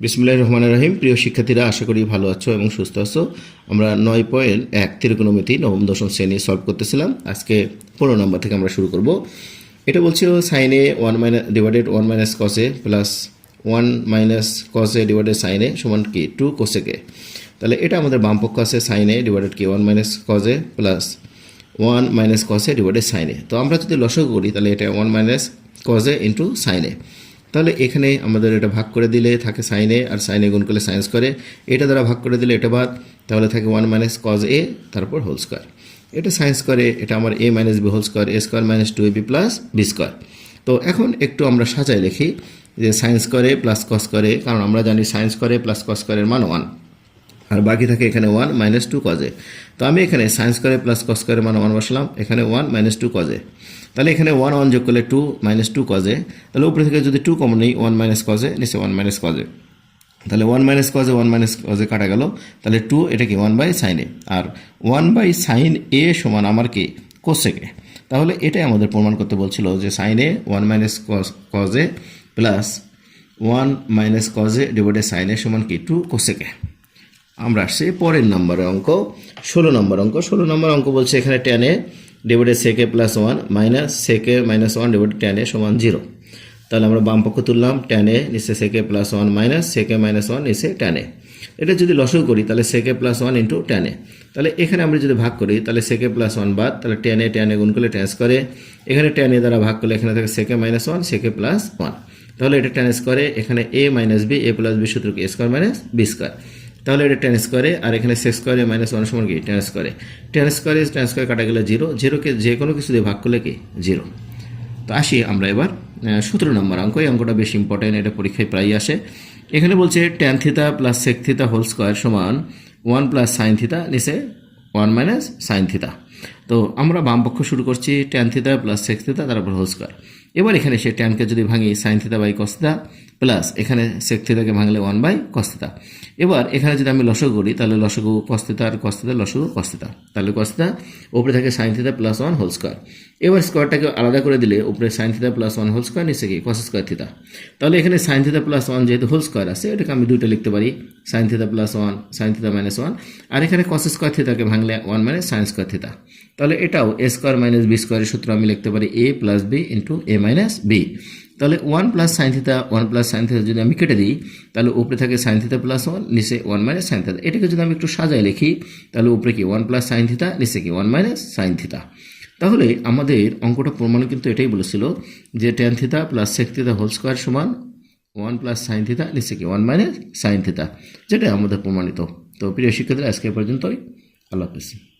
বিসমুল্লাহ রহমান রহিম। প্রিয় শিক্ষার্থীরা, আশা করি ভালো আছো এবং সুস্থ আছো। আমরা নয় পয়েন্ট এক ত্রিকোণমিতি নবম, দশম শ্রেণি সলভ করতেছিলাম। আজকে পনেরো নম্বর থেকে আমরা শুরু করব। এটা বলছিল sine A one minus divided one minus cos A plus one minus cos A divided sine A সমান কি? টু কোসেকে তাহলে এটা আমাদের বাম পক্ষ আছে সাইনে ডিভাইডেড কি? One minus cos A plus one minus cos A divided sine A তো আমরা যদি লসক করি, তাহলে এটা ওয়ান মাইনাস কজে ইন্টু সাইনে তাহলে এখানে আমাদের এটা ভাগ করে দিলে থাকে সাইনে আর সাইনে গুণ করলে সাইন্স করে এটা দ্বারা ভাগ করে দিলে এটা বাদ, তাহলে থাকে ওয়ান মাইনাস কজ এ তারপর হোল স্কোয়ার এটা সাইন্স করে এটা আমার A minus B whole square A square minus two A B plus B square তো এখন একটু আমরা সাজায় লিখি যে সাইন্স করে প্লাস কস করে কারণ আমরা জানি সাইন্স করে প্লাস কস করের মান ওয়ান আর বাকি থাকে এখানে ওয়ান মাইনাস টু কজে তো আমি এখানে সায়েন্স করে প্লাস কস করে মান ওয়ান বসলাম। এখানে ওয়ান মাইনাস টু কজে তাহলে এখানে ওয়ান ওয়ান যোগ করলে টু মাইনাস টু কজে তাহলে উপরে থেকে যদি টু কমন নেই ওয়ান মাইনাস কজে নিচে ওয়ান মাইনাস কজে তাহলে one minus cos A one minus cos A কাটা গেল। তাহলে টু এটা কি ওয়ান বাই সাইনে আর ওয়ান বাই সাইন এ সমান আমার কি? কোসেকে তাহলে এটাই আমাদের প্রমাণ করতে বলছিল যে sine A one minus cos A plus one minus cos A divided sine A সমান কি? টু কোসেকে আমরা আসছি পরের নম্বরের অঙ্ক, ষোলো নম্বর অঙ্ক। ষোলো নম্বর অঙ্ক বলছে এখানে tan A divided sec A plus one minus sec A minus one divided tan A সমান জিরো তাহলে আমরা বাম পক্ষ তুললাম টেনে নিচে sec A plus one minus sec A minus one নিচে টেনে এটা যদি লসও করি, তাহলে সেকে প্লাস ওয়ান ইন্টু টেনে তাহলে এখানে আমরা যদি ভাগ করি, তাহলে সেকে প্লাস ওয়ান বাদ, তাহলে টেনে টেনে গুণ করলে ট্যান্স করে এখানে টেনে দ্বারা ভাগ করলে এখানে থাকে sec A minus one sec A plus one তাহলে এটা টেন করে এখানে A minus B A plus B সূত্র কি A square minus B square তাহলে এটা টেন স্কোয়ারে আর এখানে সেক্স স্কোয়ারে মাইনাস ওয়ান সমান কি? টেন স্কোয়ারে টেন স্কোয়ারে টেন স্কোয়ার কাটা গেলে জিরো জিরোকে যে কোনো কিছু দিয়ে ভাগ করলে কি? জিরো তো আসি আমরা এবার সতেরো নম্বর অঙ্ক। এই অঙ্কটা বেশি ইম্পর্টেন্ট এটা পরীক্ষায় প্রায় আসে। এখানে বলছে tan theta plus sec theta whole square সমান ওয়ান প্লাস সাইন থিতা নিচে ওয়ান মাইনাস সাইন থিতা তো আমরা বাম পক্ষ শুরু করছি tan theta plus sec theta তারপর হোল স্কোয়ার এবার এখানে সে ট্যানকে যদি ভাঙি sine theta by cos theta plus এখানে সেক থিতাকে ভাঙলে ওয়ান বাই কস্তিতা এবার এখানে যদি আমি লসগু করি, তাহলে লসগু কস্তিতা আর কস্তিতা লসগু কস্তিতা তাহলে কস্তিতা উপরে থাকে sine theta plus one whole square এবার স্কোয়ারটাকে আলাদা করে দিলে উপরে sine theta plus one whole square নিচে কি? কস স্কোয়ার থিতা তাহলে এখানে সাইন থিতা প্লাস ওয়ান যেহেতু হোল স্কোয়ার আছে, এটাকে আমি দুইটা লিখতে পারি। Sine theta plus one sine theta minus one আর এখানে কস স্কোয়ার থিতাকে ভাঙলে one minus sine square theta তাহলে এটাও এ স্কোয়ার মাইনাস বি স্কোয়ারের সূত্র আমি লিখতে পারি A plus B into A minus B তাহলে one plus sine theta one plus sine theta যদি আমি কেটে দিই, তাহলে উপরে থাকে সাইন থিতা প্লাস ওয়ান নিচে ওয়ান মাইনাস সাইন থিতা এটাকে যদি আমি একটু সাজায় লিখি, তাহলে উপরে কি ওয়ান প্লাস সাইন থিতা নিচে কি ওয়ান মাইনাস সাইন থিতা তাহলে আমাদের অঙ্কটা প্রমাণ কিন্তু এটাই বলেছিল যে tan theta plus sec theta whole square সমান ওয়ান প্লাস সাইন থিতা নিচে কি ওয়ান মাইনাস সাইন থিতা যেটাই আমাদের প্রমাণিত। তো প্রিয় শিক্ষার্থীরা, আজকে পর্যন্তই। আল্লাহ হাফিজ।